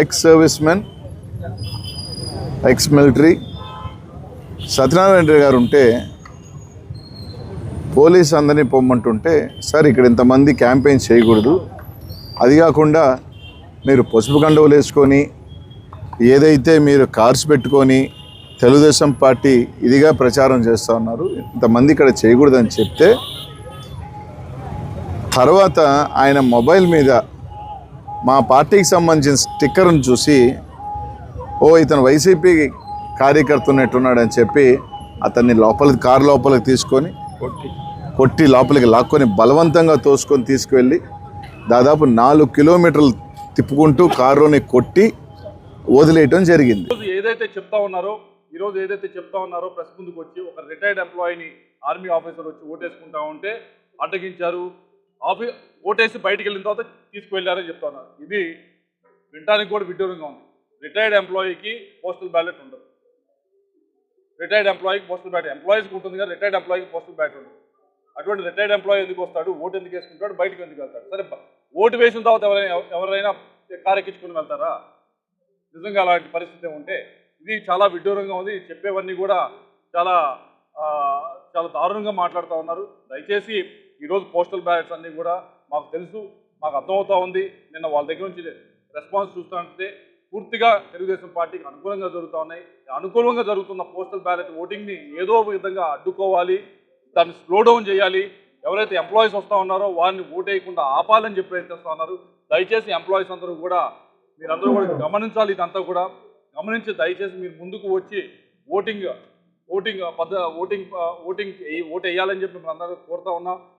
Ex servicemen ex military Satyanarayana Reddy garu ఉంటే police అందరినీ పొమ్మంటుంటే sir ఇక్కడ ఇంతమంది క్యాంపెయిన్ చేయకూడదు. అది కాకుండా మీరు పసుపు గండవులు వేసుకొని ఏదైతే మీరు కార్స్ పెట్టుకొని తెలుగుదేశం పార్టీ ఇదిగా ప్రచారం చేస్తూ ఉన్నారు ఇంతమంది ఇక్కడ చేయకూడదని చెప్తే తర్వాత ఆయన మొబైల్ మీద మా పార్టీకి సంబంధించిన స్టిక్కర్ను చూసి ఓ ఇతను వైసీపీ కార్యకర్త ఉన్నట్టున్నాడని చెప్పి అతన్ని లోపలికి కారు లోపలికి తీసుకొని కొట్టి. లోపలికి లాక్కొని బలవంతంగా తోసుకొని తీసుకువెళ్ళి దాదాపు నాలుగు కిలోమీటర్లు తిప్పుకుంటూ కారుని కొట్టి వదిలేయటం జరిగింది. ఏదైతే చెప్తా ఉన్నారో ఈరోజు ఏదైతే చెప్తా ఉన్నారో ప్రెస్ ముందుకు వచ్చి ఒక రిటైర్డ్ ఎంప్లాయీని ఆర్మీ ఆఫీసర్ వచ్చి ఓటేసుకుంటా ఉంటే అడ్డగించారు. ఆఫీ ఓటేసి బయటికి వెళ్ళిన తర్వాత తీసుకువెళ్ళారని చెప్తాను ఇది వినడానికి కూడా విడ్డూరంగా ఉంది. రిటైర్డ్ ఎంప్లాయీకి పోస్టల్ బ్యాలెట్ ఉండదు. రిటైర్డ్ ఎంప్లాయీకి పోస్టల్ బ్యాలెట్ ఎంప్లాయీస్కి ఉంటుంది కానీ రిటైర్డ్ ఎంప్లాయీకి పోస్టల్ బ్యాలెట్ ఉండదు. అటువంటి రిటైర్డ్ ఎంప్లాయీ ఎందుకు వస్తాడు? ఓటు ఎందుకు వేసుకుంటాడు? బయటకు ఎందుకు వెళ్తాడు? సరే ఓటు వేసిన తర్వాత ఎవరైనా ఎవరైనా కారెక్కించుకుని వెళ్తారా? నిజంగా అలాంటి పరిస్థితి ఉంటే ఇది చాలా విడ్డూరంగా ఉంది. చెప్పేవన్నీ కూడా చాలా చాలా దారుణంగా మాట్లాడుతూ ఉన్నారు. దయచేసి ఈరోజు పోస్టల్ బ్యాలెట్స్ అన్నీ కూడా మాకు తెలుసు మాకు అర్థమవుతా ఉంది. నిన్న వాళ్ళ దగ్గర నుంచి రెస్పాన్స్ చూస్తుంటే పూర్తిగా తెలుగుదేశం పార్టీకి అనుకూలంగా జరుగుతూ ఉన్నాయి. అనుకూలంగా జరుగుతున్న పోస్టల్ బ్యాలెట్ ఓటింగ్ని ఏదో విధంగా అడ్డుకోవాలి దాన్ని స్లో డౌన్ చేయాలి. ఎవరైతే ఎంప్లాయీస్ వస్తూ ఉన్నారో వారిని ఓటేయకుండా ఆపాలని చెప్పి ప్రయత్నిస్తూ ఉన్నారు. దయచేసి ఎంప్లాయీస్ అందరూ కూడా మీరందరూ కూడా గమనించాలి ఇదంతా కూడా. గమనించి దయచేసి మీరు ముందుకు వచ్చి ఓటింగ్ ఓటింగ్ పద్ధ ఓటింగ్ ఓటింగ్ ఓటు వేయాలని చెప్పి మేము అందరూ కోరుతా ఉన్నాం.